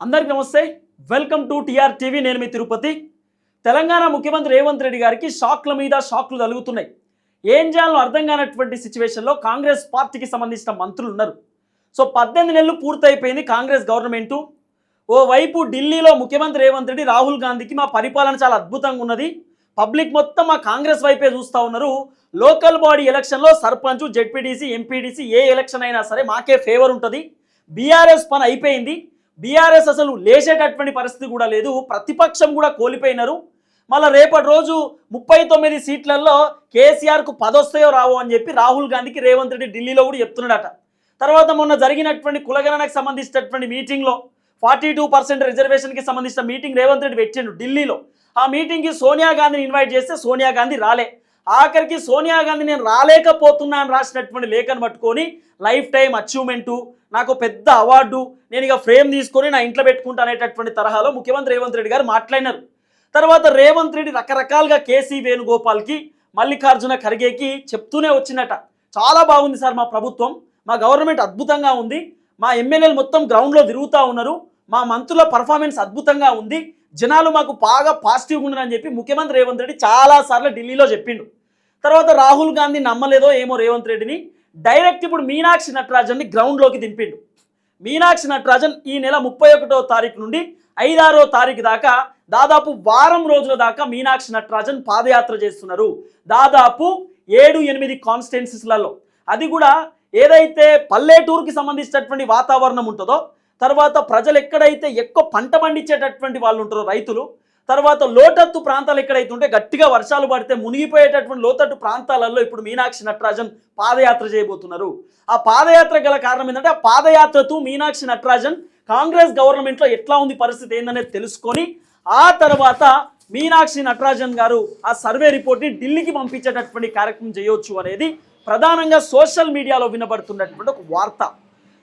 అందరికి నమస్తే. Welcome to T R TV. నేను మీ తిరుపతి. తెలంగాణ ముఖ్యమంత్రి రేవంత్ రెడ్డి గారికి షాక్ల మీద షాక్లు తలుగుతున్నాయి ఏం చేయాలో అర్థం కానటువంటి సిచ్యువేషన్లో కాంగ్రెస్ పార్టీకి సంబంధించిన మంత్రులు ఉన్నారు. సో పద్దెనిమిది నెలలు పూర్తయిపోయింది కాంగ్రెస్ గవర్నమెంటు. ఓవైపు ఢిల్లీలో ముఖ్యమంత్రి రేవంత్ రెడ్డి రాహుల్ గాంధీకి మా పరిపాలన చాలా అద్భుతంగా ఉన్నది. పబ్లిక్ మొత్తం మా కాంగ్రెస్ వైపే చూస్తూ ఉన్నారు. లోకల్ బాడీ ఎలక్షన్లో సర్పంచ్ జెడ్పీటీసీ ఎంపీటీసీ ఏ ఎలక్షన్ అయినా సరే మాకే ఫేవర్ ఉంటుంది. బీఆర్ఎస్ పని అయిపోయింది. బీఆర్ఎస్ అసలు లేచేటటువంటి పరిస్థితి కూడా లేదు. ప్రతిపక్షం కూడా కోల్పోయినారు. మళ్ళీ రేపటి రోజు ముప్పై తొమ్మిది సీట్లలో కేసీఆర్కు పదొస్తాయో రావో అని చెప్పి రాహుల్ గాంధీకి రేవంత్ రెడ్డి ఢిల్లీలో కూడా చెప్తున్నాడట. తర్వాత మొన్న జరిగినటువంటి కులగణనకు సంబంధించినటువంటి మీటింగ్లో ఫార్టీ టూ పర్సెంట్ రిజర్వేషన్కి సంబంధించిన మీటింగ్ రేవంత్ రెడ్డి పెట్టిండు ఢిల్లీలో. ఆ మీటింగ్కి సోనియా గాంధీని ఇన్వైట్ చేస్తే సోనియా గాంధీ రాలే. ఆఖరికి సోనియా గాంధీ నేను రాలేకపోతున్నా అని రాసినటువంటి లేఖను పట్టుకొని లైఫ్ టైం అచీవ్మెంటు నాకు పెద్ద అవార్డు నేను ఇక ఫ్రేమ్ తీసుకొని నా ఇంట్లో పెట్టుకుంటా అనేటటువంటి తరహాలో ముఖ్యమంత్రి రేవంత్ రెడ్డి గారు మాట్లాడినారు. తర్వాత రేవంత్ రెడ్డి రకరకాలుగా కేసీ వేణుగోపాల్కి మల్లికార్జున ఖర్గేకి చెప్తూనే వచ్చినట. చాలా బాగుంది సార్ మా ప్రభుత్వం. మా గవర్నమెంట్ అద్భుతంగా ఉంది. మా ఎమ్మెల్యేలు మొత్తం గ్రౌండ్లో తిరుగుతూ ఉన్నారు. మా మంత్రుల పర్ఫార్మెన్స్ అద్భుతంగా ఉంది. జనాలు మాకు బాగా పాజిటివ్గా ఉన్నారని చెప్పి ముఖ్యమంత్రి రేవంత్ రెడ్డి చాలాసార్లు ఢిల్లీలో చెప్పిండు. తర్వాత రాహుల్ గాంధీ నమ్మలేదో ఏమో రేవంత్ రెడ్డిని. డైరెక్ట్ ఇప్పుడు మీనాక్షి నటరాజన్ని గ్రౌండ్లోకి దింపిండు. మీనాక్షి నటరాజన్ ఈ నెల ముప్పై ఒకటో తారీఖు నుండి ఐదారో తారీఖు దాకా దాదాపు వారం రోజుల దాకా మీనాక్షి నటరాజన్ పాదయాత్ర చేస్తున్నారు. దాదాపు ఏడు ఎనిమిది కాన్స్టిట్యున్సీస్లలో అది కూడా ఏదైతే పల్లెటూరుకి సంబంధించినటువంటి వాతావరణం ఉంటుందో తర్వాత ప్రజలు ఎక్కడైతే ఎక్కువ పంట పండించేటటువంటి వాళ్ళు ఉంటారో రైతులు తర్వాత లోతట్టు ప్రాంతాలు ఎక్కడైతే ఉంటే గట్టిగా వర్షాలు పడితే మునిగిపోయేటటువంటి లోతట్టు ప్రాంతాలలో ఇప్పుడు మీనాక్షి నటరాజన్ పాదయాత్ర చేయబోతున్నారు. ఆ పాదయాత్ర గల కారణం ఏంటంటే ఆ పాదయాత్రతో మీనాక్షి నటరాజన్ కాంగ్రెస్ గవర్నమెంట్లో ఎట్లా ఉంది పరిస్థితి ఏందనేది తెలుసుకొని ఆ తర్వాత మీనాక్షి నటరాజన్ గారు ఆ సర్వే రిపోర్ట్ని ఢిల్లీకి పంపించేటటువంటి కార్యక్రమం చేయొచ్చు అనేది ప్రధానంగా సోషల్ మీడియాలో వినబడుతున్నటువంటి ఒక వార్త.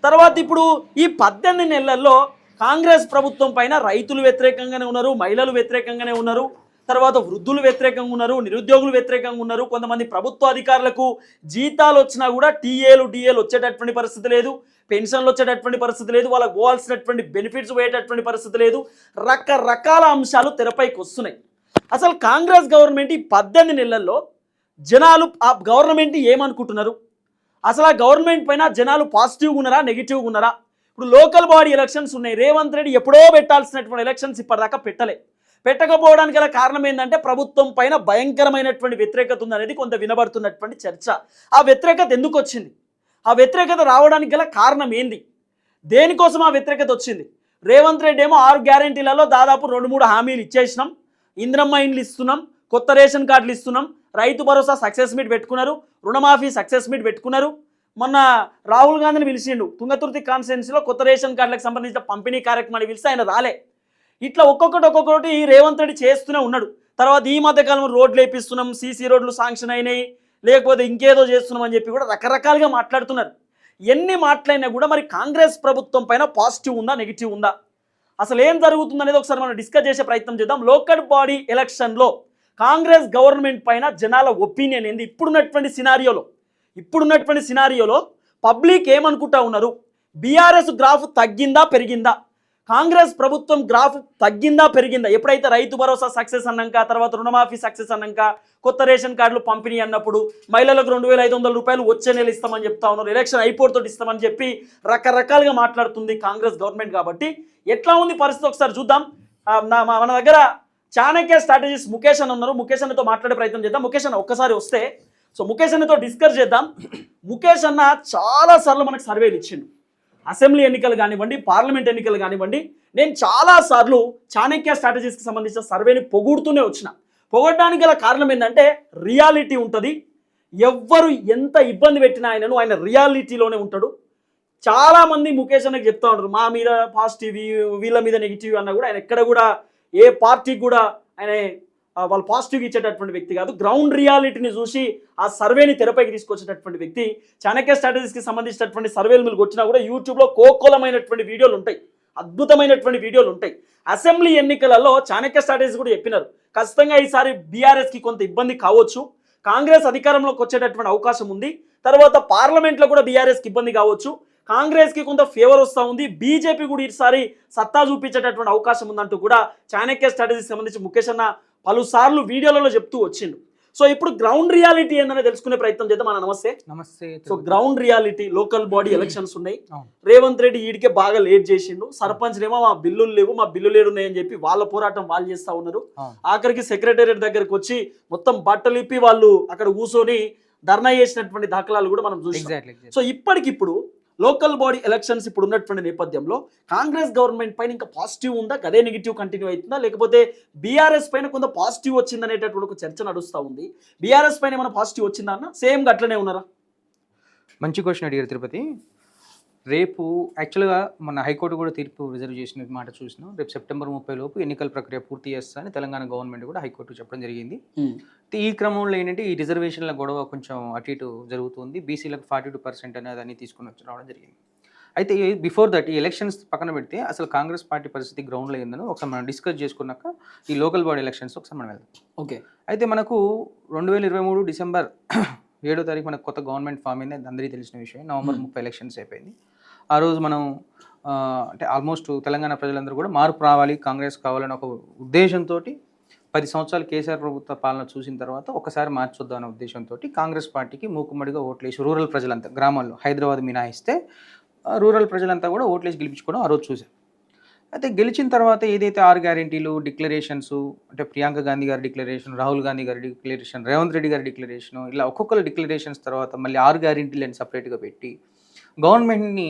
తర్వాత ఇప్పుడు ఈ పద్దెనిమిది నెలల్లో కాంగ్రెస్ ప్రభుత్వం పైన రైతులు వ్యతిరేకంగానే ఉన్నారు మహిళలు వ్యతిరేకంగానే ఉన్నారు తర్వాత వృద్ధులు వ్యతిరేకంగా ఉన్నారు నిరుద్యోగులు వ్యతిరేకంగా ఉన్నారు కొంతమంది ప్రభుత్వ అధికారులకు జీతాలు వచ్చినా కూడా టీఏలు డిఏలు వచ్చేటటువంటి పరిస్థితి లేదు పెన్షన్లు వచ్చేటటువంటి పరిస్థితి లేదు వాళ్ళకు పోవాల్సినటువంటి బెనిఫిట్స్ పోయేటటువంటి పరిస్థితి లేదు రకరకాల అంశాలు తెరపైకి వస్తున్నాయి. అసలు కాంగ్రెస్ గవర్నమెంట్ ఈ పద్దెనిమిది నెలల్లో జనాలు ఆ గవర్నమెంట్ ఏమనుకుంటున్నారు? అసలు ఆ గవర్నమెంట్ పైన జనాలు పాజిటివ్గా ఉన్నారా నెగిటివ్గా ఉన్నారా? ఇప్పుడు లోకల్ బాడీ ఎలక్షన్స్ ఉన్నాయి. రేవంత్ రెడ్డి ఎప్పుడో పెట్టాల్సినటువంటి ఎలక్షన్స్ ఇప్పటిదాకా పెట్టలే. పెట్టకపోవడానికి గల కారణం ఏంటంటే ప్రభుత్వం పైన భయంకరమైనటువంటి వ్యతిరేకత ఉందనేది కొంత వినబడుతున్నటువంటి చర్చ. ఆ వ్యతిరేకత ఎందుకు వచ్చింది? ఆ వ్యతిరేకత రావడానికి గల కారణం ఏంది? దేనికోసం ఆ వ్యతిరేకత వచ్చింది? రేవంత్ రెడ్డి ఏమో ఆరు గ్యారంటీలలో దాదాపు రెండు మూడు హామీలు ఇచ్చేసినాం. ఇంద్రమ్మ ఇండ్లు ఇస్తున్నాం. కొత్త రేషన్ కార్డులు ఇస్తున్నాం. రైతు భరోసా సక్సెస్ మీట్ పెట్టుకున్నారు. రుణమాఫీ సక్సెస్ మీట్ పెట్టుకున్నారు. మొన్న రాహుల్ గాంధీని పిలిచిండు. తుంగతుర్తి కాన్స్టిట్యున్సీలో కొత్త రేషన్ కార్డులకు సంబంధించిన పంపిణీ కార్యక్రమాన్ని పిలిస్తే ఆయన రాలే. ఇట్లా ఒక్కొక్కటి ఒక్కొక్కటి రేవంత్ రెడ్డి చేస్తూనే ఉన్నాడు. తర్వాత ఈ మధ్యకాలం రోడ్లు వేపిస్తున్నాం సీసీ రోడ్లు శాంక్షన్ అయినాయి లేకపోతే ఇంకేదో చేస్తున్నాం అని చెప్పి కూడా రకరకాలుగా మాట్లాడుతున్నారు. ఎన్ని మాట్లాడినా కూడా మరి కాంగ్రెస్ ప్రభుత్వం పైన పాజిటివ్ ఉందా నెగిటివ్ ఉందా? అసలు ఏం జరుగుతుంది అనేది ఒకసారి మనం డిస్కస్ చేసే ప్రయత్నం చేద్దాం. లోకల్ బాడీ ఎలక్షన్లో కాంగ్రెస్ గవర్నమెంట్ పైన జనాల ఒపీనియన్ ఏంది? ఇప్పుడున్నటువంటి సినారియోలో ఇప్పుడున్నటువంటి సినారియోలో పబ్లిక్ ఏమనుకుంటా ఉన్నారు? బీఆర్ఎస్ గ్రాఫ్ తగ్గిందా పెరిగిందా? కాంగ్రెస్ ప్రభుత్వం గ్రాఫ్ తగ్గిందా పెరిగిందా? ఎప్పుడైతే రైతు భరోసా సక్సెస్ అన్నాక తర్వాత రుణమాఫీ సక్సెస్ అన్నాక కొత్త రేషన్ కార్డులు పంపిణీ అన్నప్పుడు మహిళలకు రెండు వేల ఐదు వందల రూపాయలు వచ్చే నెల ఇస్తామని చెప్తా ఉన్నారు. ఎలక్షన్ అయిపోతూ ఇస్తామని చెప్పి రకరకాలుగా మాట్లాడుతుంది కాంగ్రెస్ గవర్నమెంట్ కాబట్టి. ఎట్లా ఉంది పరిస్థితి ఒకసారి చూద్దాం. నా- మన దగ్గర చాణక్య స్ట్రాటజిస్ట్ ముఖేష్ అని ఉన్నారు. ముఖేష్ అన్నతో మాట్లాడే ప్రయత్నం చేద్దాం. ముఖేష్ అన్న ఒక్కసారి వస్తే సో ముఖేష్ అన్నతో డిస్కస్ చేద్దాం. ముఖేష్ అన్న చాలా సార్లు మనకు సర్వేలు ఇచ్చిండు. అసెంబ్లీ ఎన్నికలు కానివ్వండి పార్లమెంట్ ఎన్నికలు కానివ్వండి నేను చాలా సార్లు చాణక్య స్ట్రాటజీస్కి సంబంధించిన సర్వేని పొగుడుతూనే వచ్చిన. పొగడడానికి గల కారణం ఏంటంటే రియాలిటీ ఉంటుంది. ఎవ్వరు ఎంత ఇబ్బంది పెట్టినా ఆయనను ఆయన రియాలిటీలోనే ఉంటాడు. చాలామంది ముఖేష్ అన్నకి చెప్తా ఉంటారు మా మీద పాజిటివ్ వీళ్ళ మీద నెగిటివ్ అన్న కూడా ఆయన ఎక్కడ కూడా ఏ పార్టీకి కూడా ఆయన వాళ్ళు పాజిటివ్ ఇచ్చేటటువంటి వ్యక్తి కాదు. గ్రౌండ్ రియాలిటీని చూసి ఆ సర్వేని తెరపైకి తీసుకొచ్చేటటువంటి వ్యక్తి చాణక్య స్ట్రాటజీస్కి సంబంధించినటువంటి సర్వేలు మీరు వచ్చినా కూడా యూట్యూబ్లో కోకోలమైనటువంటి వీడియోలు ఉంటాయి. అద్భుతమైనటువంటి వీడియోలు ఉంటాయి. అసెంబ్లీ ఎన్నికలలో చాణక్య స్ట్రాటజీస్ కూడా చెప్పినారు. ఖచ్చితంగా ఈసారి బీఆర్ఎస్కి కొంత ఇబ్బంది కావచ్చు. కాంగ్రెస్ అధికారంలోకి వచ్చేటటువంటి అవకాశం ఉంది. తర్వాత పార్లమెంట్లో కూడా బీఆర్ఎస్కి ఇబ్బంది కావచ్చు. కాంగ్రెస్కి కొంత ఫేవర్ వస్తూ ఉంది. బీజేపీ కూడా ఈసారి సత్తా చూపించేటటువంటి అవకాశం ఉందంటూ కూడా చాణక్య స్ట్రాటజీకి సంబంధించి ముఖేష్ అన్న పలుసార్లు వీడియోలలో చెప్తూ వచ్చిండు. సో ఇప్పుడు గ్రౌండ్ రియాలిటీ ఏందనే తెలుసుకునే ప్రయత్నం చేద్దాం. మన నమస్తే. నమస్తే so ground reality local body elections ఉన్నాయి. రేవంత్ రెడ్డి ఈడికే బాగా లేట్ చేసిండు. సర్పంచ్ ఏమో మా బిల్లులు లేవు మా బిల్లులు లేడు ఉన్నాయని చెప్పి వాళ్ళ పోరాటం వాళ్ళు చేస్తా ఉన్నారు. ఆఖరికి సెక్రటేరియట్ దగ్గరకు వచ్చి మొత్తం బట్టలు ఇప్పి వాళ్ళు అక్కడ కూర్చొని ధర్నా చేసినటువంటి దాఖలాలు కూడా మనం చూసాం సో ఇప్పటికిప్పుడు లోకల్ బాడీ ఎలక్షన్స్ ఇప్పుడు ఉన్నటువంటి నేపథ్యంలో కాంగ్రెస్ గవర్నమెంట్ పైన ఇంకా పాజిటివ్ ఉందా? అదే నెగిటివ్ కంటిన్యూ అవుతుందా? లేకపోతే బీఆర్ఎస్ పైన కొంత పాజిటివ్ వచ్చింది అనేటటువంటి ఒక చర్చ నడుస్తూ ఉంది. బీఆర్ఎస్ పైన ఏమైనా పాజిటివ్ వచ్చిందా అన్న? సేమ్ అట్లనే ఉన్నారా? మంచి క్వశ్చన్ అడిగారు తిరుపతి. రేపు యాక్చువల్గా మన హైకోర్టు కూడా తీర్పు రిజర్వ్ చేసిన మాట చూసినాం. రేపు సెప్టెంబర్ ముప్పై లోపు ఎన్నికల ప్రక్రియ పూర్తి చేస్తా అని తెలంగాణ గవర్నమెంట్ కూడా హైకోర్టు చెప్పడం జరిగింది. ఈ క్రమంలో ఏంటంటే ఈ రిజర్వేషన్ల గొడవ కొంచెం అటు ఇటు జరుగుతుంది. బీసీలకు ఫార్టీ టూ పర్సెంట్ అనేది అని తీసుకుని వచ్చి రావడం జరిగింది. అయితే బిఫోర్ దట్ ఈ ఎలక్షన్స్ పక్కన పెడితే అసలు కాంగ్రెస్ పార్టీ పరిస్థితి గ్రౌండ్లో ఏందని ఒకసారి మనం డిస్కస్ చేసుకున్నాక ఈ లోకల్ బాడీ ఎలక్షన్స్ ఒకసారి మనం వెళ్దాం. ఓకే. అయితే మనకు రెండు వేల ఇరవై మూడు డిసెంబర్ ఏడో తారీఖు మనకు కొత్త గవర్నమెంట్ ఫామ్ అయింది అది అందరికీ తెలిసిన విషయం. నవంబర్ ముప్పై ఎలక్షన్స్ అయిపోయింది. ఆ రోజు మనం అంటే ఆల్మోస్ట్ తెలంగాణ ప్రజలందరూ కూడా మార్పు రావాలి కాంగ్రెస్ కావాలని ఒక ఉద్దేశంతో పది సంవత్సరాలు కేసీఆర్ ప్రభుత్వ పాలన చూసిన తర్వాత ఒకసారి మార్చొద్దాం అనే ఉద్దేశంతో కాంగ్రెస్ పార్టీకి మూకుమ్మడిగా ఓట్లేసి రూరల్ ప్రజలంతా గ్రామాల్లో హైదరాబాద్ మినాయిస్తే ఆ, రూరల్ ప్రజలంతా కూడా ఓట్లేసి గెలిపించుకోవడం ఆ రోజు చూసాం అయితే గెలిచిన తర్వాత ఏదైతే ఆరు గ్యారెంటీలు డిక్లరేషన్స్ అంటే ప్రియాంక గాంధీ గారి డిక్లరేషన్ రాహుల్ గాంధీ గారి డిక్లరేషన్ రేవంత్ రెడ్డి గారి డిక్లరేషన్ ఇలా ఒక్కొక్కరు డిక్లరేషన్స్ తర్వాత మళ్ళీ ఆరు గ్యారెంటీలు అని సపరేట్గా పెట్టి గవర్నమెంట్ని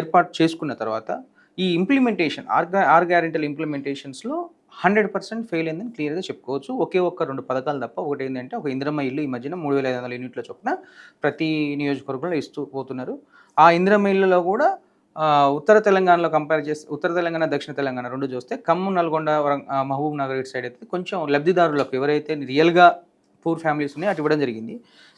ఏర్పాటు చేసుకున్న తర్వాత ఈ ఇంప్లిమెంటేషన్ ఆర్ ఆర్ గ్యారెంటీల ఇంప్లిమెంటేషన్స్లో హండ్రెడ్ పర్సెంట్ ఫెయిల్ అయిందని క్లియర్గా చెప్పుకోవచ్చు. ఒకే ఒక్క రెండు పథకాలు తప్ప ఒకటి ఏంటంటే ఒక ఇందిరమ్మ ఇల్లు ఈ మధ్యన మూడు వేల ఐదు వందల యూనిట్ల చొప్పున ప్రతి నియోజకవర్గంలో ఇస్తూ పోతున్నారు. ఆ ఇందిరమ్మ ఇల్లులో కూడా ఉత్తర తెలంగాణలో కంపేర్ చేస్తే ఉత్తర తెలంగాణ దక్షిణ తెలంగాణ రెండు చూస్తే ఖమ్మం నల్గొండ మహబూబ్ నగర్ ఇటు సైడ్ అయితే కొంచెం లబ్ధిదారులకు ఎవరైతే రియల్గా పూర్ ఫ్యామిలీస్ ఉన్నాయో అటు ఇవ్వడం జరిగింది.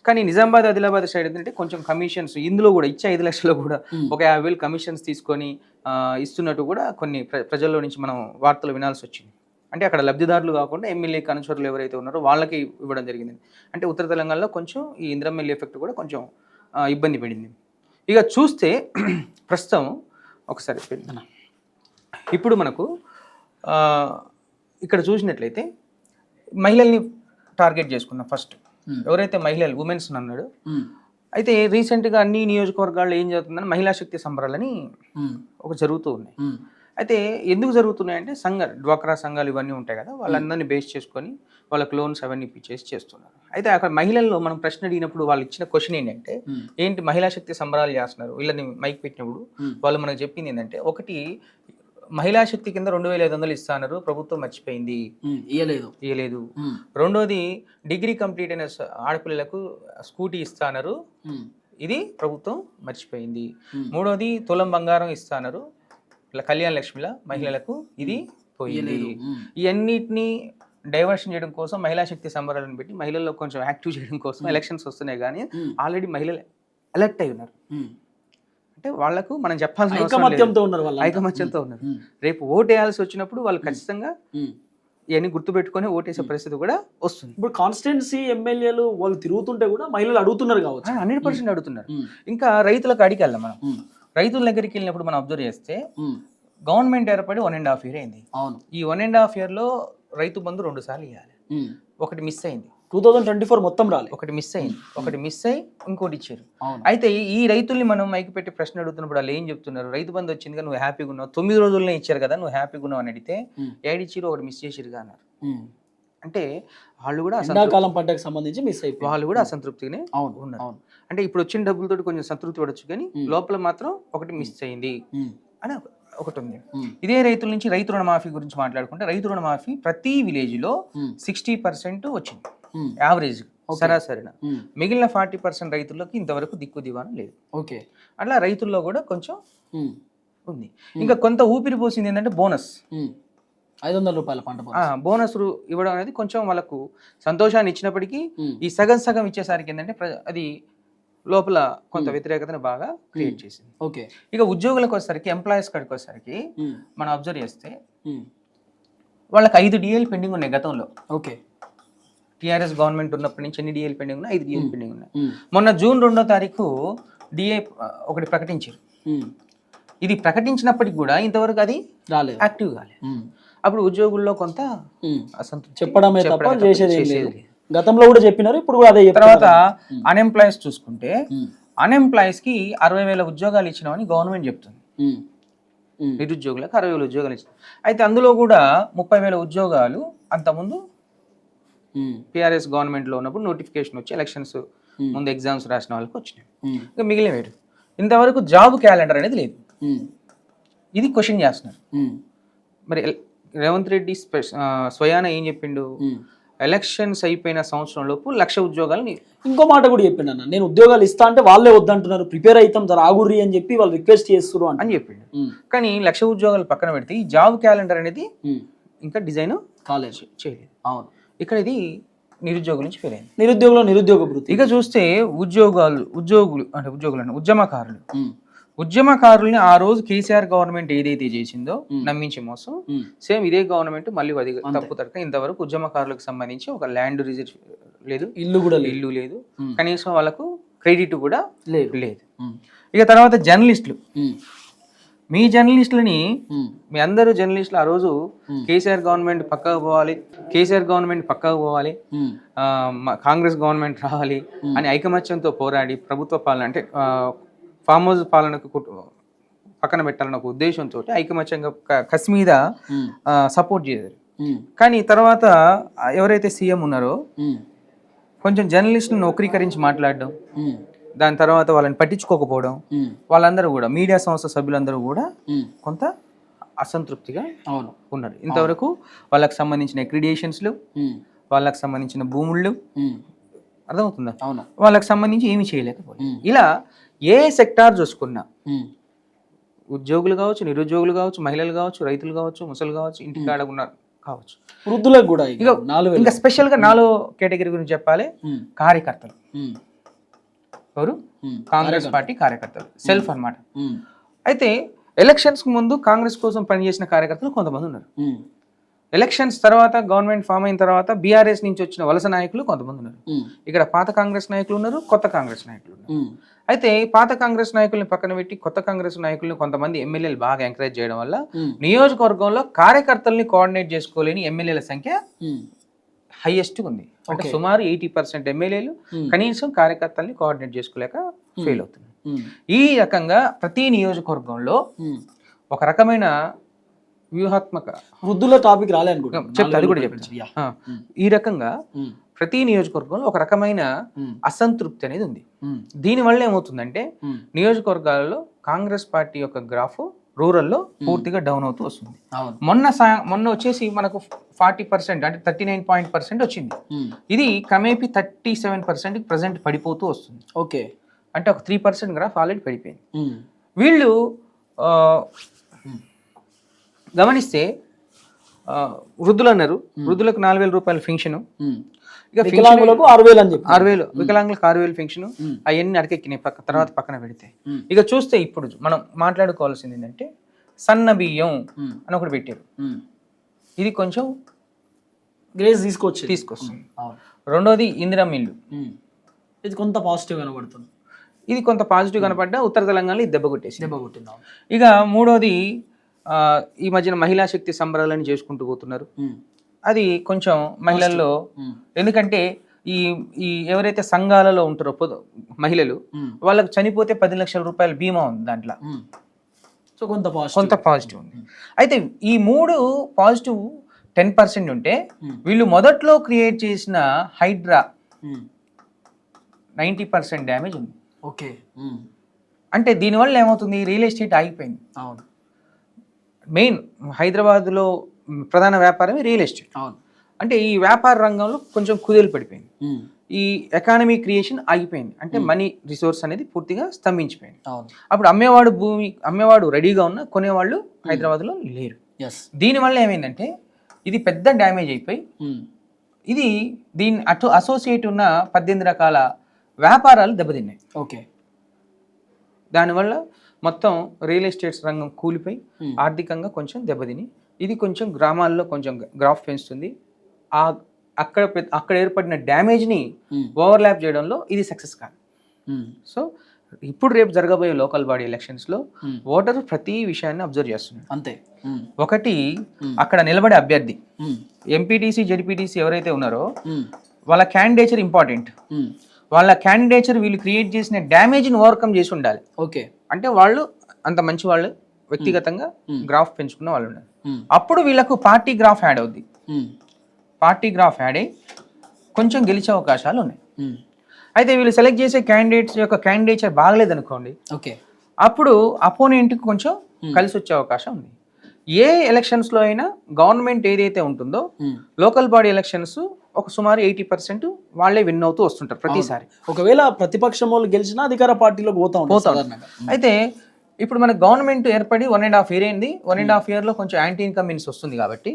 కానీ నిజామాబాద్ ఆదిలాబాద్ సైడ్ ఏంటంటే కొంచెం కమిషన్స్ ఇందులో కూడా ఇచ్చే ఐదు లక్షలు కూడా ఒక యాభై వేలు కమిషన్స్ తీసుకొని ఇస్తున్నట్టు కూడా కొన్ని ప్ర ప్రజల్లో నుంచి మనం వార్తలు వినాల్సి వచ్చింది. అంటే అక్కడ లబ్ధిదారులు కాకుండా ఎమ్మెల్యే కనుచరులు ఎవరైతే ఉన్నారో వాళ్ళకి ఇవ్వడం జరిగింది. అంటే ఉత్తర తెలంగాణలో కొంచెం ఈ ఇంద్రమ్మెల్యే ఎఫెక్ట్ కూడా కొంచెం ఇబ్బంది పడింది. ఇక చూస్తే ప్రస్తుతం ఒకసారి పెడతాను. ఇప్పుడు మనకు ఇక్కడ చూసినట్లయితే మహిళల్ని టార్గెట్ చేసుకున్నాం ఫస్ట్. ఎవరైతే మహిళలు ఉమెన్స్ అన్నాడు అయితే రీసెంట్గా అన్ని నియోజకవర్గాల్లో ఏం జరుగుతుందని మహిళా శక్తి సంబరాలని ఒక జరుగుతూ ఉన్నాయి. అయితే ఎందుకు జరుగుతున్నాయంటే సంఘ డ్వాక్రా సంఘాలు ఇవన్నీ ఉంటాయి కదా వాళ్ళందరినీ బేస్ చేసుకొని వాళ్ళకి లోన్స్ అవన్నీ ఇప్పించేసి చేస్తున్నారు. అయితే అక్కడ మహిళల్లో మనం ప్రశ్న అడిగినప్పుడు వాళ్ళు ఇచ్చిన క్వశ్చన్ ఏంటంటే ఏంటి మహిళా శక్తి సంబరాలు చేస్తున్నారు? వీళ్ళని మైక్ పెట్టినప్పుడు వాళ్ళు మనకు చెప్పింది ఏంటంటే ఒకటి మహిళా శక్తి కింద రెండు వేల ఐదు వందలు ఇస్తున్నారు ప్రభుత్వం మర్చిపోయింది. ఇయ్యలేదు. ఇవ్వలేదు రెండోది డిగ్రీ కంప్లీట్ అయిన ఆడపిల్లలకు స్కూటీ ఇస్తున్నారు ఇది ప్రభుత్వం మర్చిపోయింది. మూడోది తులం బంగారం ఇస్తున్నారు ఇలా కళ్యాణ లక్ష్మిల మహిళలకు ఇది పోయింది. ఇవన్నిటిని డైవర్షన్ చేయడం కోసం మహిళా శక్తి సంబరాలను పెట్టి మహిళల్లో కొంచెం యాక్టివ్ చేయడం కోసం ఎలక్షన్స్ వస్తున్నాయి కానీ ఆల్రెడీ మహిళలు ఎలక్ట్ అయి ఉన్నారు. అంటే వాళ్ళకు మనం చెప్పాల్సిన. ఐకమత్యంతో ఉన్నారు వాళ్ళు ఐకమత్యంతో ఉన్నారు. రేపు ఓటు వేయాల్సి వచ్చినప్పుడు వాళ్ళు ఖచ్చితంగా ఇవన్నీ గుర్తుపెట్టుకొని ఓటేసే పరిస్థితి కూడా వస్తుంది. ఇప్పుడు కాన్స్టిట్యున్సీ ఎమ్మెల్యేలు వాళ్ళు తిరుగుతుంటే కూడా మహిళలు అడుగుతున్నారు కావచ్చు. హండ్రెడ్ పర్సెంట్ అడుగుతున్నారు. ఇంకా రైతులకు అడిగి మనం. రైతుల దగ్గరికి వెళ్ళినప్పుడు మనం అబ్జర్వ్ చేస్తే. గవర్నమెంట్ ఏర్పడి వన్ అండ్ హాఫ్ ఇయర్ అయింది. అవును. ఈ వన్ అండ్ హాఫ్ ఇయర్లో రైతు బంధు రెండు సార్లు ఇవ్వాలి ఒకటి మిస్ అయింది. టూ థౌజండ్ ట్వంటీ ఫోర్ మొత్తం రాలే. ఒకటి మిస్ అయింది. ఒకటి మిస్ అయ్యి ఇంకోటి ఇచ్చారు. అయితే ఈ- రైతుల్ని మనం మైకి పెట్టి ప్రశ్న అడుగుతున్నప్పుడు వాళ్ళు ఏం చెప్తున్నారు? రైతు బంధు వచ్చింది కదా నువ్వు హ్యాపీగా ఉన్నావు. తొమ్మిది రోజుల్లోనే ఇచ్చారు కదా నువ్వు హ్యాపీగా ఉన్నావు అని అడిగితే. ఏడిచ్చిరు ఒకటి మిస్ చేసిరుగా అన్నారు. అంటే వాళ్ళు కూడా ఎండాకాలం పంటకు సంబంధించి మిస్ అయిపోయింది వాళ్ళు కూడా అసంతృప్తిగానే అవును ఉన్నారు. అంటే ఇప్పుడు వచ్చిన డబ్బులతో కొంచెం సంతృప్తి పడవచ్చు కానీ. లోపల మాత్రం ఒకటి మిస్ అయింది. అని ఒక- ఒకటి ఉంది. ఇదే రైతుల నుంచి రైతు రుణమాఫీ గురించి మాట్లాడుకుంటే రైతు రుణమాఫీ ప్రతి విలేజ్లో. సిక్స్టీ పర్సెంట్ వచ్చింది. యావరేజ్ సరాసరిన ఉమ్. మిగిలిన ఫార్టీ పర్సెంట్ రైతుల్లోకి ఇంతవరకు దిక్కు దివానం లేదు ఓకే అట్లా రైతుల్లో కూడా కొంచెం. ఉంది ఇంకా కొంత ఊపిరి పోసింది ఏంటంటే బోనస్. ఐదు వందల రూపాయల పంట బోనస్ ఇవ్వడం అనేది కొంచెం వాళ్ళకు సంతోషాన్ని ఇచ్చినప్పటికీ. ఈ సగం సగం ఇచ్చేసరికి ఏంటంటే అది లోపల కొంత వ్యతిరేకతను బాగా క్రియేట్ చేసింది. ఓకే. ఇక ఉద్యోగులకు వచ్చేసరికి ఎంప్లాయీస్ కాడికి వచ్చేసరికి. మనం అబ్జర్వ్ చేస్తే. వాళ్ళకి ఐదు డిఎల్ పెండింగ్ ఉన్నాయి గతంలో. ఓకే. టీఆర్ఎస్ గవర్నమెంట్ ఉన్నప్పటి నుంచి ఎన్ని డిఎల్ పెండింగ్ ఉన్నాయి? ఐదు డిఎల్ పెండింగ్ ఉన్నాయి. మొన్న జూన్ రెండో తారీఖు డిఏ ఒకటి ప్రకటించారు. ఇది ప్రకటించినప్పటికి కూడా ఇంతవరకు అది రాలేదు. యాక్టివ్ కాలేదు. అప్పుడు ఉద్యోగుల్లో కొంత అసంతృప్తి చెప్పడమే తప్ప తప్ప చేసేది. గతంలో కూడా చెప్పినారు ఇప్పుడు కూడా అదే తర్వాత. అన్ఎంప్లాయీస్ చూసుకుంటే. అన్ఎంప్లాయీస్కి అరవై వేల ఉద్యోగాలు ఇచ్చినామని గవర్నమెంట్ చెప్తుంది. నిరుద్యోగులకు అరవై వేల ఉద్యోగాలు ఇచ్చింది అయితే అందులో కూడా ముప్పై వేల ఉద్యోగాలు అంతకుముందు. పిఆర్ఎస్ గవర్నమెంట్లో ఉన్నప్పుడు నోటిఫికేషన్ వచ్చి ఎలక్షన్స్ ముందు ఎగ్జామ్స్ రాసిన వాళ్ళకి వచ్చినాయి. ఇంకా మిగిలిన వేరు ఇంతవరకు జాబ్ క్యాలెండర్ అనేది లేదు. ఇది క్వశ్చన్ చేస్తున్నారు. మరి రేవంత్ రెడ్డి స్వయాన ఏం చెప్పిండు. ఎలక్షన్స్ అయిపోయిన సంవత్సరం లోపు లక్ష ఉద్యోగాలు ఇంకో మాట కూడా చెప్పిండు అన్న. నేను ఉద్యోగాలు ఇస్తా అంటే వాళ్ళే వద్దంటున్నారు. ప్రిపేర్ అవుతాం జర ఆగుర్రి అని చెప్పి వాళ్ళు రిక్వెస్ట్ చేస్తున్నారు అంట. అని చెప్పిండు. కానీ లక్ష ఉద్యోగాలు పక్కన పెడితే ఈ జాబ్ క్యాలెండర్ అనేది. ఇంకా డిజైన్ కాలేజ్ చేయలేదు. అవును. ఇక్కడ ఇది నిరుద్యోగుల నుంచి ఫెయిల్ అయింది నిరుద్యోగులు నిరుద్యోగ వృత్తి. ఇక చూస్తే ఉద్యోగాలు ఉద్యోగులు అంటే ఉద్యోగులు అంటే ఉద్యమకారులు. ఉద్యమకారుల్ని ఆ రోజు కేసీఆర్ గవర్నమెంట్ ఏదైతే చేసిందో. నమ్మించి మోసం. సేమ్ ఇదే గవర్నమెంట్ మళ్ళీ అది. తప్పు తరక ఇంతవరకు ఉద్యమకారులకు సంబంధించి ఒక ల్యాండ్ రిజర్వ్ లేదు ఇల్లు కూడా ఇల్లు లేదు. కనీసం వాళ్ళకు క్రెడిట్ కూడా లేదు లేదు. ఇక తర్వాత జర్నలిస్టులు. మీ జర్నలిస్టులని. మీ అందరూ జర్నలిస్టులు ఆ రోజు. కేసీఆర్ గవర్నమెంట్ పక్కకు పోవాలి కేసీఆర్ గవర్నమెంట్ పక్కకు పోవాలి కాంగ్రెస్ గవర్నమెంట్ రావాలి అని ఐకమత్యంతో పోరాడి ప్రభుత్వ పాలన అంటే ఫామ్ హౌస్ పాలనకు పక్కన పెట్టాలన్న ఒక ఉద్దేశంతో ఐకమత్యంగా క- కసి మీద ఉమ్. సపోర్ట్ చేశారు. కానీ తర్వాత ఎవరైతే సీఎం ఉన్నారో. కొంచెం జర్నలిస్టులను నౌకరీకరించి మాట్లాడడం. దాని తర్వాత వాళ్ళని పట్టించుకోకపోవడం. వాళ్ళందరూ కూడా మీడియా సంస్థ సభ్యులందరూ కూడా. కొంత అసంతృప్తిగా అవును ఉన్నారు ఇంతవరకు వాళ్ళకి సంబంధించిన క్రిడియేషన్స్లు ఉమ్. వాళ్ళకి సంబంధించిన భూముళ్ళు. అర్థమవుతుందా అవును వాళ్ళకి సంబంధించి ఏమీ చేయలేకపోయింది. ఇలా ఏ సెక్టార్ చూసుకున్నా. ఉద్యోగులు కావచ్చు నిరుద్యోగులు కావచ్చు మహిళలు కావచ్చు రైతులు కావచ్చు ముసలు కావచ్చు ఇంటికి ఆడకున్నారు కావచ్చు వృద్ధులకు కూడా ఇక ఇక నాలుగు ఇంకా స్పెషల్గా నాలుగో కేటగిరీ గురించి చెప్పాలి. కార్యకర్తలు. ఎవరు. కాంగ్రెస్ పార్టీ కార్యకర్తలు సెల్ఫ్ అన్నమాట ఉమ్. అయితే ఎలక్షన్స్ ముందు కాంగ్రెస్ కోసం పనిచేసిన కార్యకర్తలు కొంతమంది ఉన్నారు. ఎలక్షన్స్ తర్వాత గవర్నమెంట్ ఫామ్ అయిన తర్వాత బీఆర్ఎస్ నుంచి వచ్చిన వలస నాయకులు కొంతమంది ఉన్నారు. ఇక్కడ పాత కాంగ్రెస్ నాయకులు ఉన్నారు కొత్త కాంగ్రెస్ నాయకులు ఉన్నారు. అయితే పాత కాంగ్రెస్ నాయకుల్ని పక్కన పెట్టి కొత్త కాంగ్రెస్ నాయకుల్ని కొంతమంది ఎమ్మెల్యేలు బాగా ఎంకరేజ్ చేయడం వల్ల. నియోజకవర్గంలో కార్యకర్తల్ని కోఆర్డినేట్ చేసుకోలేని ఎమ్మెల్యేల సంఖ్య. హైయెస్ట్ ఉంది అంటే. సుమారు ఎయిటీ పర్సెంట్ ఎమ్మెల్యేలు. కనీసం కార్యకర్తల్ని కోఆర్డినేట్ చేసుకోలేక ఫెయిల్ అవుతున్నారు ఉమ్. ఈ రకంగా ప్రతి నియోజకవర్గంలో. ఒక రకమైన వ్యూహాత్మక వృద్ధుల టాపిక్ రాలే చెప్తా అది కూడా చెప్తా. ఈ రకంగా. ప్రతి నియోజకవర్గంలో ఒక రకమైన. అసంతృప్తి అనేది ఉంది ఉమ్. దీనివల్ల ఏమవుతుందంటే. నియోజకవర్గాలలో కాంగ్రెస్ పార్టీ యొక్క గ్రాఫ్ రూరల్లో పూర్తిగా డౌన్ అవుతూ వస్తుంది మొన్న సా- మొన్న వచ్చేసి మనకు ఫార్టీ పర్సెంట్ అంటే థర్టీ నైన్ పాయింట్ పర్సెంట్ వచ్చింది. ఇది క్రమేపీ థర్టీ సెవెన్ పర్సెంట్ ప్రజెంట్ పడిపోతూ వస్తుంది ఓకే అంటే ఒక త్రీ పర్సెంట్ గ్రాఫ్ ఆల్రెడీ పడిపోయింది. వీళ్ళు గమనిస్తే వృద్ధులు అన్నారు వృద్ధులకు నాలుగు వేల రూపాయల ఫింక్షన్. ఉమ్. ఇక వికలాంగులకు ఆరు వేలు అని చెప్పి ఆరు వేలు వికలాంగులకు ఆరు వేలు ఫింక్షన్. ఉమ్. అవన్నీ అడకెక్కినాయి పక్క తర్వాత పక్కన పెడితే. ఇక చూస్తే ఇప్పుడు మనం మాట్లాడుకోవాల్సింది ఏంటంటే సన్న బియ్యం. అని ఒకటి పెట్టారు. ఇది కొంచెం గ్రేస్ తీసుకొచ్చి తీసుకొస్తుంది. రెండోది ఇందిరా మిల్లు. ఇది కొంత పాజిటివ్ కనబడుతుంది. ఇది కొంత పాజిటివ్ కనపడ్డా ఉత్తర తెలంగాణలో ఇది దెబ్బ కొట్టేసింది. దెబ్బ కొట్టింది ఇక మూడోది ఈ మధ్యన మహిళా శక్తి సంబరాలని చేసుకుంటూ పోతున్నారు. అది కొంచెం మహిళల్లో. ఎందుకంటే ఈ ఈ ఎవరైతే సంఘాలలో ఉంటారో మహిళలు. వాళ్ళకి చనిపోతే పది లక్షల రూపాయల బీమా ఉంది దాంట్లో. సో కొంత పాజిటివ్ కొంత పాజిటివ్ ఉంది అయితే ఈ మూడు పాజిటివ్ టెన్ పర్సెంట్ ఉంటే. వీళ్ళు మొదట్లో క్రియేట్ చేసిన హైడ్రా. నైంటీ పర్సెంట్ డ్యామేజ్ ఉంది ఓకే. అంటే దీనివల్ల ఏమవుతుంది రియల్ ఎస్టేట్ ఆగిపోయింది అవును మెయిన్ హైదరాబాద్లో ప్రధాన వ్యాపారమే రియల్ ఎస్టేట్. అవును. అంటే ఈ వ్యాపార రంగంలో కొంచెం కుదేలు పడిపోయింది. ఈ ఎకానమీ క్రియేషన్ ఆగిపోయింది. అంటే మనీ రిసోర్స్ అనేది పూర్తిగా స్తంభించిపోయింది. అప్పుడు అమ్మేవాడు భూమి అమ్మేవాడు రెడీగా ఉన్న కొనేవాళ్ళు హైదరాబాద్లో లేరు. దీనివల్ల ఏమైందంటే ఇది పెద్ద డ్యామేజ్ అయిపోయి. ఇది దీని అటు అసోసియేట్ ఉన్న పద్దెనిమిది రకాల వ్యాపారాలు దెబ్బతిన్నాయి. ఓకే. దానివల్ల మొత్తం రియల్ ఎస్టేట్స్ రంగం కూలిపోయి Hmm. ఆర్థికంగా కొంచెం దెబ్బతిని ఇది కొంచెం గ్రామాల్లో కొంచెం గ్రాఫ్ పెంచుతుంది ఆ అక్కడ అక్కడ ఏర్పడిన డ్యామేజ్ని ఉమ్. ఓవర్లాప్ చేయడంలో ఇది సక్సెస్ కాదు ఉమ్. సో ఇప్పుడు రేపు జరగబోయే లోకల్ బాడీ ఎలక్షన్స్లో. ఓటర్ ప్రతి విషయాన్ని అబ్జర్వ్ చేస్తున్నాడు అంతే. ఒకటి అక్కడ నిలబడే అభ్యర్థి. ఎంపీటీసీ జెడ్పీటీసీ ఎవరైతే ఉన్నారో. వాళ్ళ క్యాండిడేచర్ ఇంపార్టెంట్. వాళ్ళ క్యాండిడేచర్ వీళ్ళు క్రియేట్ చేసిన డ్యామేజ్ని ఓవర్కమ్ చేసి ఉండాలి. ఓకే. అంటే వాళ్ళు అంత మంచి వాళ్ళు వ్యక్తిగతంగా గ్రాఫ్ పెంచుకున్న వాళ్ళు ఉన్నారు. అప్పుడు వీళ్ళకు పార్టీ గ్రాఫ్ యాడ్ అవుద్ది. పార్టీ గ్రాఫ్ యాడ్ అయ్యి కొంచెం గెలిచే అవకాశాలు ఉన్నాయి. అయితే వీళ్ళు సెలెక్ట్ చేసే క్యాండిడేట్స్ యొక్క క్యాండిడేచర్ బాగలేదనుకోండి ఓకే. అప్పుడు అపోనెంట్కి కొంచెం కలిసి వచ్చే అవకాశం ఉంది. ఏ ఎలక్షన్స్లో అయినా గవర్నమెంట్ ఏదైతే ఉంటుందో. లోకల్ బాడీ ఎలక్షన్స్ ఒక సుమారు ఎయిటీ పర్సెంట్ వాళ్ళే విన్ అవుతూ వస్తుంటారు ప్రతిసారి. ఒకవేళ ప్రతిపక్షం వాళ్ళు గెలిచినా అధికార పార్టీలోకి పోతా ఉంటారు సాధారణంగా. అయితే ఇప్పుడు మన గవర్నమెంట్ ఏర్పడి వన్ అండ్ హాఫ్ ఇయర్ అయింది. వన్ అండ్ హాఫ్ ఇయర్లో కొంచెం యాంటీ ఇన్కమిన్స్ వస్తుంది కాబట్టి.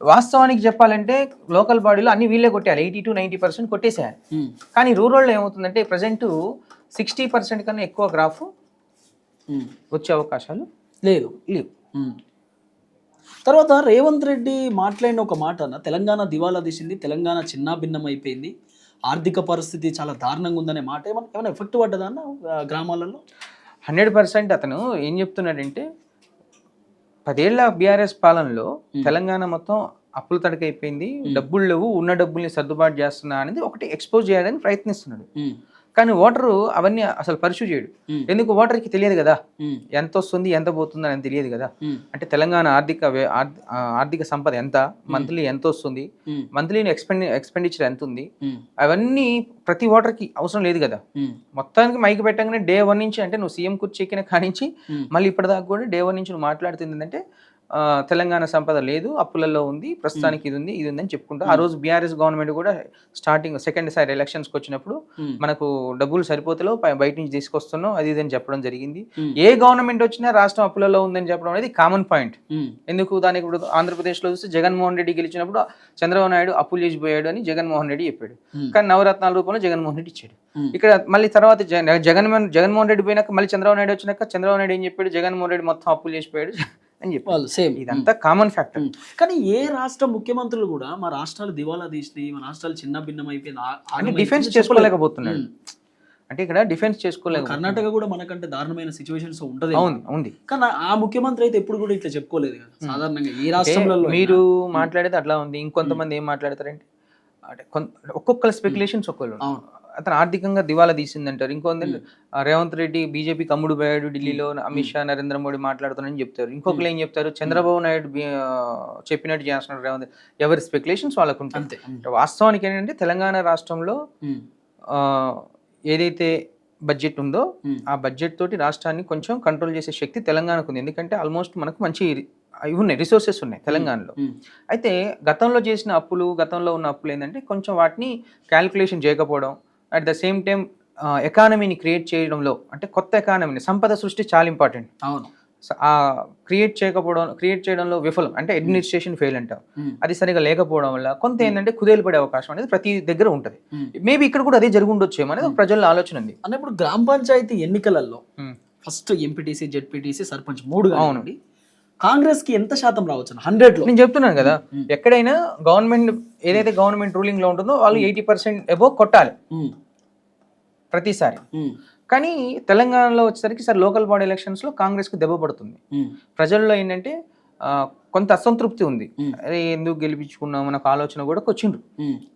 వాస్తవానికి చెప్పాలంటే లోకల్ బాడీలో అన్ని వీళ్ళే కొట్టాలి ఎయిటీ టు నైంటీ పర్సెంట్ కొట్టేసేయాలి. కానీ రూరల్లో ఏమవుతుందంటే ప్రజెంట్ సిక్స్టీ పర్సెంట్ కన్నా ఎక్కువ గ్రాఫ్. వచ్చే అవకాశాలు లేదు. లేవు. తర్వాత రేవంత్ రెడ్డి మాట్లాడిన ఒక మాట అన్న తెలంగాణ దివాలా తీసింది తెలంగాణ చిన్న భిన్నం అయిపోయింది ఆర్థిక పరిస్థితి చాలా దారుణంగా ఉందనే మాట ఏమన్నా ఏమైనా ఎఫెక్ట్ పడ్డదా అన్న గ్రామాలలో? హండ్రెడ్ పర్సెంట్ అతను ఏం చెప్తున్నాడంటే పదేళ్ళ బీఆర్ఎస్ పాలనలో తెలంగాణ మొత్తం అప్పులు తడకైపోయింది డబ్బులు లేవు ఉన్న డబ్బుల్ని సర్దుబాటు చేస్తున్నా అనేది ఒకటి ఎక్స్పోజ్ చేయడానికి ప్రయత్నిస్తున్నాడు. కానీ ఓటరు అవన్నీ అసలు పరిశు చేయడు. ఎందుకు ఓటర్కి తెలియదు కదా. ఎంత వస్తుంది ఎంత పోతుంది అని తెలియదు కదా. అంటే తెలంగాణ ఆర్థిక ఆర్థిక సంపద ఎంత మంత్లీ ఎంత వస్తుంది. మంత్లీ ఎక్స్పెండి ఎక్స్పెండిచర్ ఎంత ఉంది. అవన్నీ ప్రతి ఓటర్కి అవసరం లేదు కదా. మొత్తానికి మైక్ పెట్టగానే డే వన్ నుంచి అంటే నువ్వు సీఎం కుర్చీ ఎక్కిన కానించి. మళ్ళీ ఇప్పటిదాకా కూడా డే వన్ నుంచి నువ్వు మాట్లాడుతుంది ఏంటంటే తెలంగాణ సంపద లేదు అప్పులలో ఉంది ప్రస్తుతానికి ఇది ఉంది ఇది ఉందని చెప్పుకుంటా ఆ రోజు బీఆర్ఎస్ గవర్నమెంట్ కూడా స్టార్టింగ్ సెకండ్ సారి ఎలక్షన్స్కి వచ్చినప్పుడు. మనకు డబ్బులు సరిపోతలో బయట నుంచి తీసుకొస్తున్నాం అది ఇది అని చెప్పడం జరిగింది. ఏ గవర్నమెంట్ వచ్చినా రాష్ట్రం అప్పులలో ఉందని చెప్పడం అనేది కామన్ పాయింట్. ఎందుకు దానికి ఇప్పుడు ఆంధ్రప్రదేశ్లో చూస్తే జగన్మోహన్ రెడ్డి గెలిచినప్పుడు చంద్రబాబు నాయుడు అప్పులు చేసిపోయాడు అని జగన్మోహన్ రెడ్డి చెప్పాడు. కానీ నవరత్నాల రూపంలో జగన్మోహన్ రెడ్డి ఇచ్చాడు. ఇక్కడ మళ్ళీ తర్వాత జగన్ జగన్మోహన్ జగన్మోహన్ రెడ్డి పోయినాక మళ్ళీ చంద్రబాబు నాయుడు వచ్చినాక చంద్రబాబు నాయుడు ఏం చెప్పాడు జగన్మోహన్ రెడ్డి మొత్తం అప్పులు చేసిపోయాడు అని చెప్పాడు వాళ్ళు సేమ్. ఇదంతా కామన్ ఫ్యాక్టర్. కానీ ఏ రాష్ట్ర ముఖ్యమంత్రులు కూడా మా రాష్ట్రాలు దివాలా తీసినాయి మా రాష్ట్రాలు చిన్న భిన్నం అయిపోయింది అంటే డిఫెన్స్. చేసుకోలేకపోతున్నాడు. అంటే ఇక్కడ డిఫెన్స్ చేసుకోలేక కర్ణాటక కూడా మనకంటే దారుణమైన సిచ్యువేషన్స్ ఉంటది. అవును ఉంది. కానీ ఆ ముఖ్యమంత్రి అయితే ఎప్పుడు కూడా ఇట్లా చెప్పుకోలేదు కదా సాధారణంగా ఏ రాష్ట్రంలో మీరు మాట్లాడేది అట్లా ఉంది ఇంకొంతమంది ఏం మాట్లాడతారంటే అంటే కొంత ఒక్కొక్కరు స్పెక్యులేషన్స్ అవును. అతను ఆర్థికంగా దివాలా తీసిందంటారు. ఇంకొంది ఆ, రేవంత్ రెడ్డి బీజేపీ కమ్ముడు పోయాడు ఢిల్లీలో అమిత్ షా నరేంద్ర మోడీ మాట్లాడుతున్నారని చెప్తారు. ఇంకొకరు ఏం చెప్తారు? చంద్రబాబు నాయుడు చెప్పినట్టు చేస్తున్నాడు రేవంత్ ఎవరి స్పెక్యులేషన్స్ వాళ్ళకు. అంటే వాస్తవానికి ఏంటంటే తెలంగాణ రాష్ట్రంలో ఏదైతే బడ్జెట్ ఉందో. ఆ బడ్జెట్ తోటి రాష్ట్రాన్ని కొంచెం కంట్రోల్ చేసే శక్తి తెలంగాణకు ఉంది. ఎందుకంటే ఆల్మోస్ట్ మనకు మంచి ఇవి ఉన్నాయి రిసోర్సెస్ ఉన్నాయి తెలంగాణలో. అయితే గతంలో చేసిన అప్పులు గతంలో ఉన్న అప్పులు ఏంటంటే కొంచెం వాటిని క్యాల్కులేషన్ చేయకపోవడం అట్ ద సేమ్ టైం ఎకానమీని క్రియేట్ చేయడంలో అంటే కొత్త ఎకానమీని సంపద సృష్టి చాలా ఇంపార్టెంట్ అవును. ఆ క్రియేట్ చేయకపోవడం క్రియేట్ చేయడంలో విఫలం అంటే అడ్మినిస్ట్రేషన్ ఫెయిల్ అంటాం. ఉమ్. అది సరిగా లేకపోవడం వల్ల కొంత ఏంటంటే కుదేలు పడే అవకాశం అనేది ప్రతి దగ్గర ఉంటుంది. మేబీ ఇక్కడ కూడా అదే జరిగి ఉండొచ్చేమో అనేది ప్రజల ఆలోచన ఉంది. అంటే ఇప్పుడు గ్రామ పంచాయతీ ఎన్నికలలో. ఫస్ట్ ఎంపీటీసీ జెడ్పీటీసీ సర్పంచ్ మూడు అవును. కానివ్వండి కాంగ్రెస్కి ఎంత శాతం రావచ్చు హండ్రెడ్ నేను చెప్తున్నాను కదా ఎక్కడైనా గవర్నమెంట్ ఏదైతే గవర్నమెంట్ రూలింగ్లో ఉంటుందో వాళ్ళు ఎయిటీ పర్సెంట్ ఎబో కొట్టాలి. ప్రతిసారి. కానీ తెలంగాణలో వచ్చేసరికి సార్ లోకల్ బాడీ ఎలక్షన్స్లో కాంగ్రెస్కి దెబ్బ పడుతుంది. ప్రజల్లో ఏంటంటే కొంత అసంతృప్తి ఉంది. అరే ఎందుకు గెలిపించుకున్నాం మనకు ఆలోచన కూడా వచ్చిండ్రు.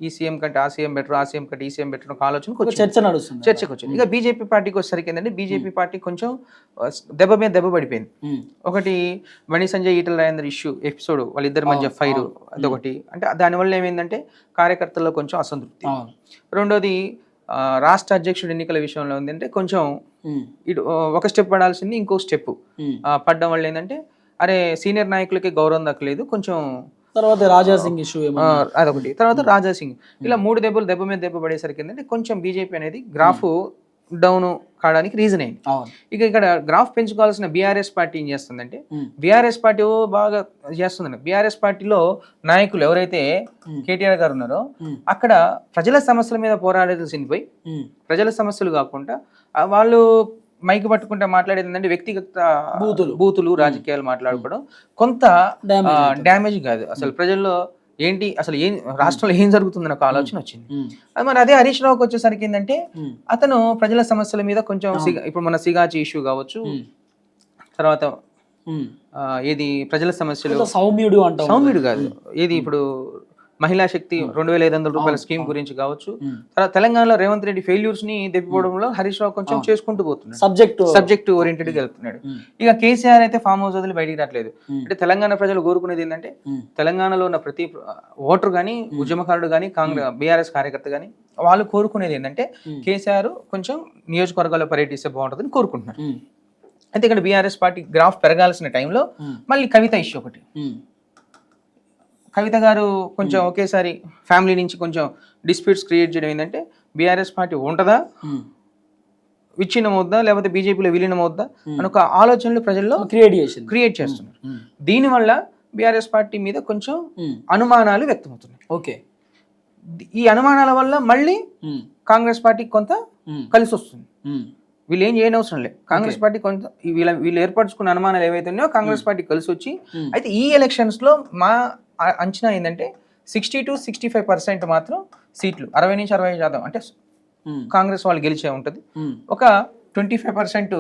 ఈ సీఎం కంటే ఆ సీఎం బెటర్ ఆ సీఎం కంటే ఈ సీఎం బెటర్ ఒక వచ్చింది చర్చ నడుస్తుంది. చర్చకు వచ్చింది ఇక బీజేపీ పార్టీకి వచ్చేసరికి ఏంటంటే బీజేపీ పార్టీ కొంచెం దెబ్బ మీద దెబ్బ పడిపోయింది. ఒకటి బండి సంజయ్ ఈటల రాజేందర్ ఇష్యూ ఎపిసోడ్ వాళ్ళిద్దరి మధ్య ఫైర్ అదొకటి. అంటే దానివల్ల ఏమైందంటే కార్యకర్తల్లో కొంచెం అసంతృప్తి. రెండోది రాష్ట్ర అధ్యక్షుడు ఎన్నికల విషయంలో ఏంటంటే కొంచెం. ఇటు ఒక స్టెప్ పడాల్సింది ఇంకో స్టెప్. పడ్డం వల్ల ఏంటంటే అరే సీనియర్ నాయకులకి గౌరవం దక్కలేదు కొంచెం తర్వాత రాజా సింగ్ ఇష్యూ అదొకటి. తర్వాత రాజా సింగ్. ఇలా మూడు దెబ్బలు దెబ్బ మీద దెబ్బ పడేసరికి ఏంటంటే కొంచెం బీజేపీ అనేది గ్రాఫ్ డౌన్ కావడానికి రీజన్ అయింది అవును ఇక ఇక్కడ గ్రాఫ్ పెంచుకోవాల్సిన బీఆర్ఎస్ పార్టీ ఏం చేస్తుందంటే. బీఆర్ఎస్ పార్టీ బాగా చేస్తుందండి బీఆర్ఎస్ పార్టీలో నాయకులు ఎవరైతే. కేటీఆర్ గారు ఉన్నారో. అక్కడ ప్రజల సమస్యల మీద పోరాడాల్సింది పోయి. ప్రజల సమస్యలు కాకుండా వాళ్ళు మైక్ పట్టుకుంటే మాట్లాడేది ఏంటంటే వ్యక్తిగత బూతులు. బూతులు రాజకీయాలు మాట్లాడుకోవడం కొంత డ్యామేజ్ కాదు అసలు ప్రజల్లో ఏంటి అసలు ఏం రాష్ట్రంలో ఏం జరుగుతుందని ఒక ఆలోచన వచ్చింది. అది మరి అదే హరీష్ రావుకి వచ్చేసరికి ఏంటంటే అతను ప్రజల సమస్యల మీద కొంచెం ఇప్పుడు మన సిగాచి ఇష్యూ కావచ్చు తర్వాత ఏది ప్రజల సమస్యలు సౌమ్యుడు అంటాం సౌమ్యుడు కాదు. ఏది ఇప్పుడు మహిళా శక్తి రెండు వేల ఐదు వందల రూపాయల స్కీమ్ గురించి కావచ్చు. తర్వాత తెలంగాణలో రేవంత్ రెడ్డి ఫెయిల్యూర్స్ని తెప్పిపోవడంలో హరీష్ రావు కొంచెం చేసుకుంటూ పోతున్నాడు. సబ్జెక్ట్ సబ్జెక్ట్ ఓరియంటెడ్ వెళ్తున్నాడు. ఇక కేసీఆర్ అయితే ఫామ్ హౌస్ వదిలి బయటికి రావట్లేదు. అంటే తెలంగాణ ప్రజలు కోరుకునేది ఏంటంటే తెలంగాణలో ఉన్న ప్రతి ఓటర్ కానీ ఉద్యమకారుడు కానీ కాంగ్రెస్ బీఆర్ఎస్ కార్యకర్త కానీ వాళ్ళు కోరుకునేది ఏంటంటే. కేసీఆర్ కొంచెం నియోజకవర్గాల్లో పర్యటిస్తే బాగుంటుందని కోరుకుంటున్నారు. అయితే ఇక్కడ బీఆర్ఎస్ పార్టీ గ్రాఫ్ పెరగాల్సిన టైంలో మళ్ళీ కవిత ఇష్యూ ఒకటి. కవిత గారు కొంచెం ఒకేసారి ఫ్యామిలీ నుంచి కొంచెం డిస్ప్యూట్స్ క్రియేట్ చేయడం ఏంటంటే బీఆర్ఎస్ పార్టీ ఉంటుందా? ఉమ్. విచ్ఛిన్నం అవుద్దా లేకపోతే బీజేపీలో విలీనం అవుద్దా అని ఒక ఆలోచనలు ప్రజల్లో క్రియేట్ చేసింది. క్రియేట్ చేస్తున్నారు. దీనివల్ల బీఆర్ఎస్ పార్టీ మీద కొంచెం అనుమానాలు వ్యక్తమవుతున్నాయి. ఓకే. ఈ అనుమానాల వల్ల మళ్ళీ కాంగ్రెస్ పార్టీకి కొంత కలిసి వస్తుంది. వీళ్ళు ఏం చేయని అవసరం లేదు. కాంగ్రెస్ పార్టీ కొంత వీళ్ళ వీళ్ళు ఏర్పరచుకున్న అనుమానాలు ఏవైతే ఉన్నాయో కాంగ్రెస్ పార్టీ కలిసి వచ్చి. అయితే ఈ ఎలక్షన్స్లో మా అంచనా ఏంటంటే sixty to sixty five percent మాత్రం సీట్లు అరవై నుంచి అరవై శాతం అంటే కాంగ్రెస్ వాళ్ళు గెలిచే ఉంటుంది. ఒక ట్వంటీ ఫైవ్ పర్సెంట్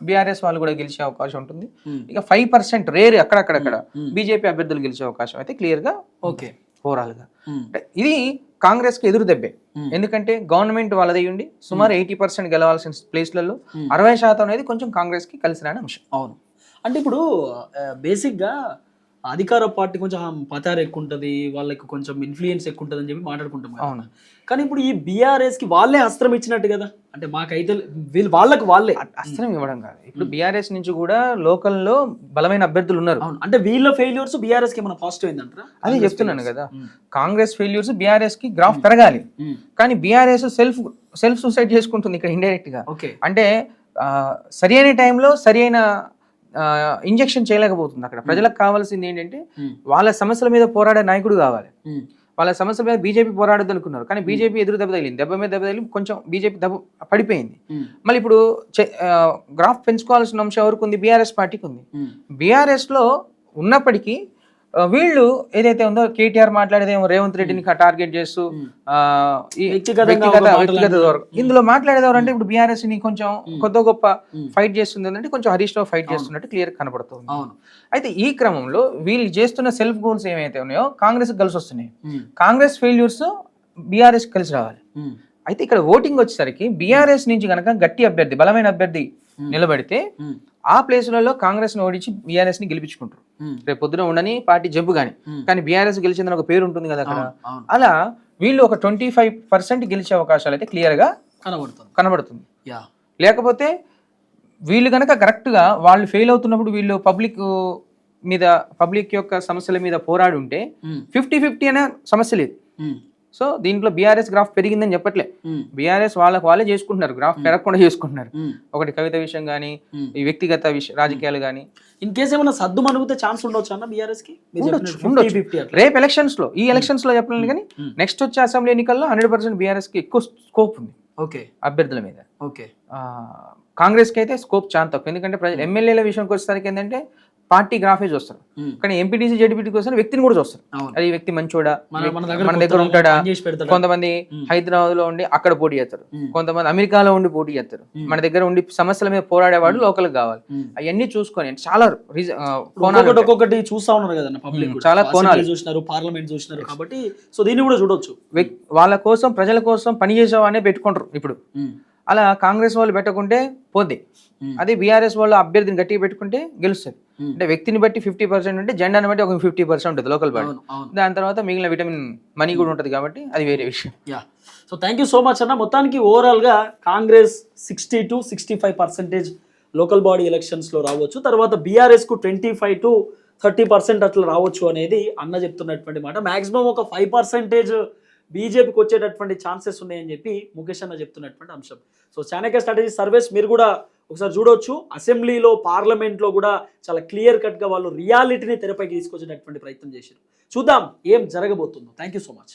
బీఆర్ఎస్ వాళ్ళు కూడా గెలిచే అవకాశం ఉంటుంది. ఇక ఫైవ్ పర్సెంట్ రేర్ అక్కడక్కడక్కడ. బీజేపీ అభ్యర్థులు గెలిచే అవకాశం అయితే క్లియర్గా ఓకే. ఓవరాల్గా ఉమ్, అంటే ఇది కాంగ్రెస్కి ఎదురు దెబ్బే. ఎందుకంటే గవర్నమెంట్ వాళ్ళది ఉండి సుమారు ఎయిటీ పర్సెంట్ గెలవాల్సిన ప్లేస్లలో. అరవై శాతం అనేది కొంచెం కాంగ్రెస్కి కలిసి రాని అంశం. అవును. అంటే ఇప్పుడు బేసిక్గా అధికార పార్టీ కొంచెం పతారు ఎక్కువ ఉంటుంది వాళ్ళకి కొంచెం ఇన్ఫ్లుయెన్స్ ఎక్కువ ఉంటుంది అని చెప్పి మాట్లాడుకుంటాం. అవును. కానీ ఇప్పుడు ఈ బీఆర్ఎస్కి వాళ్ళే అస్త్రం ఇచ్చినట్టు కదా. అంటే మాకైతే వీళ్ళు వాళ్ళకి వాళ్ళే. అస్త్రం ఇవ్వడం కాదు. ఇప్పుడు బీఆర్ఎస్ నుంచి కూడా లోకల్లో బలమైన అభ్యర్థులు ఉన్నారు. అవును. అంటే వీళ్ళ ఫెయిల్యూర్స్ బీఆర్ఎస్కి మన పాజిటివ్ అయిందంటారా? అదే చెప్తున్నాను కదా. కాంగ్రెస్ ఫెయిల్యూర్స్ బీఆర్ఎస్కి గ్రాఫ్ పెరగాలి. కానీ బీఆర్ఎస్ సెల్ఫ్ సెల్ఫ్ సూసైడ్ చేసుకుంటుంది ఇక్కడ ఇండైరెక్ట్గా ఓకే. అంటే సరి అయిన టైంలో సరి అయిన ఇంజెక్షన్ చేయలేకపోతుంది అక్కడ. ప్రజలకు కావాల్సింది ఏంటంటే వాళ్ళ సమస్యల మీద పోరాడే నాయకుడు కావాలి. వాళ్ళ సమస్యల మీద బీజేపీ పోరాడదు అనుకున్నారు. కానీ బీజేపీ ఎదురు దెబ్బ తగిలింది. దెబ్బ మీద దెబ్బ తగిలి కొంచెం బీజేపీ దెబ్బ పడిపోయింది. మళ్ళీ ఇప్పుడు గ్రాఫ్ పెంచుకోవాల్సిన అంశం ఎవరికి ఉంది? బీఆర్ఎస్ పార్టీకి ఉంది. ఉమ్, బీఆర్ఎస్లో ఉన్నప్పటికీ వీళ్ళు ఏదైతే ఉందో కేటీఆర్ మాట్లాడేదేమో రేవంత్ రెడ్డిని టార్గెట్ చేస్తూ వ్యక్తిగత. ధోరణి. ఇందులో మాట్లాడేదెవరు అంటే ఇప్పుడు బీఆర్ఎస్ని కొంచెం కొత్త గొప్ప. ఫైట్ చేస్తుంది అంటే కొంచెం హరీష్ రావు ఫైట్ చేస్తున్నట్టు క్లియర్ కనబడుతుంది. అవును. అయితే ఈ క్రమంలో వీళ్ళు చేస్తున్న సెల్ఫ్ గోల్స్ ఏమైతే ఉన్నాయో కాంగ్రెస్ కలిసి వస్తున్నాయి. కాంగ్రెస్ ఫెయిల్యూర్స్ బీఆర్ఎస్ కలిసి రావాలి. అయితే ఇక్కడ ఓటింగ్ వచ్చేసరికి బీఆర్ఎస్ నుంచి కనుక గట్టి అభ్యర్థి బలమైన అభ్యర్థి నిలబడితే ఆ ప్లేసులలో కాంగ్రెస్ని ఓడించి బీఆర్ఎస్ని గెలిపించుకుంటారు రేపు పొద్దున ఉండని పార్టీ జంపు కానీ. కానీ బీఆర్ఎస్ గెలిచిందని ఒక పేరు ఉంటుంది కదా అక్కడ. అలా వీళ్ళు ఒక ట్వంటీ ఫైవ్ పర్సెంట్ గెలిచే అవకాశాలు అయితే క్లియర్గా కనబడుతుంది. కనబడుతుంది లేకపోతే వీళ్ళు కనుక కరెక్ట్గా వాళ్ళు ఫెయిల్ అవుతున్నప్పుడు వీళ్ళు పబ్లిక్ మీద పబ్లిక్ యొక్క సమస్యల మీద పోరాడి ఉంటే ఫిఫ్టీ ఫిఫ్టీ అనే సమస్య లేదు. సో దీంట్లో బీఆర్ఎస్ గ్రాఫ్ పెరిగిందని చెప్పట్లే. బీఆర్ఎస్ వాళ్ళకి వాళ్ళే చేసుకుంటున్నారు గ్రాఫ్ పెరగకుండా చేసుకుంటున్నారు. ఒకటి కవిత విషయం కానీ. ఈ వ్యక్తిగత విషయ రాజకీయాలు కానీ ఇన్ కేసు ఏమైనా సద్దు మనుగుతే ఛాన్స్ ఉండొచ్చు అన్న బీఆర్ఎస్కి? రేపు ఎలక్షన్స్లో ఈ ఎలక్షన్స్లో చెప్పలేను కానీ. నెక్స్ట్ వచ్చే అసెంబ్లీ ఎన్నికల్లో హండ్రెడ్ పర్సెంట్ బీఆర్ఎస్కి ఎక్కువ స్కోప్ ఉంది. ఓకే. అభ్యర్థుల మీద. ఓకే. ఆ, కాంగ్రెస్కి అయితే స్కోప్ చాలా తక్కువ. ఎందుకంటే ఎమ్మెల్యేల విషయానికి వచ్చేసరికి ఏంటంటే పార్టీ గ్రాఫే చూస్తారు. కానీ ఎంపీటీసీ జడ్పీటీకి వస్తారు వ్యక్తిని కూడా చూస్తారు. అది వ్యక్తి మంచోడా? మన దగ్గర ఉంటాడా? కొంతమంది హైదరాబాద్లో ఉండి అక్కడ పోటీ చేస్తారు. కొంతమంది అమెరికాలో ఉండి పోటీ చేస్తారు. మన దగ్గర ఉండి సమస్యల మీద పోరాడేవాడు లోకల్ కావాలి. అవన్నీ చూసుకొని చాలా కోణాలు ఒక్కొక్కటి చూస్తా ఉన్నారు కదా పబ్లిక్ చాలా కోణాలు. చూసినారు పార్లమెంట్ చూసినారు కాబట్టి సో దీన్ని కూడా చూడొచ్చు. వాళ్ళ కోసం ప్రజల కోసం పనిచేసేవానే పెట్టుకుంటారు ఇప్పుడు. అలా కాంగ్రెస్ వాళ్ళు పెట్టకుంటే పోద్ది. అదే బీఆర్ఎస్ వాళ్ళు అభ్యర్థిని గట్టిగా పెట్టుకుంటే గెలుస్తుంది. అంటే వ్యక్తిని బట్టి ఫిఫ్టీ పర్సెంట్ ఉంటే జెండాని బట్టి ఒక ఫిఫ్టీ పర్సెంట్ ఉంటుంది లోకల్ బాడీ. దాని తర్వాత మిగిలిన విటమిన్ మనీ కూడా ఉంటుంది కాబట్టి అది వేరే విషయం. Yeah. So thank you so much అన్న. మొత్తానికి ఓవరాల్గా Congress sixty to sixty five percentage local body ఎలక్షన్స్లో రావచ్చు. తర్వాత బీఆర్ఎస్కు twenty five to thirty percent అట్లా రావచ్చు అనేది అన్న చెప్తున్నటువంటి మాట. మాక్సిమం ఒక ఫైవ్ పర్సెంటేజ్ బీజేపీకి వచ్చేటటువంటి ఛాన్సెస్ ఉన్నాయని చెప్పి ముఖేష్ అన్న చెప్తున్నటువంటి అంశం. సో చాణక్య స్ట్రాటజీ సర్వేస్ మీరు కూడా ఒకసారి చూడొచ్చు. అసెంబ్లీలో పార్లమెంట్లో కూడా చాలా క్లియర్ కట్గా వాళ్ళు రియాలిటీని తెరపైకి తీసుకొచ్చేటటువంటి ప్రయత్నం చేశారు. చూద్దాం ఏం జరగబోతుందో. Thank you so much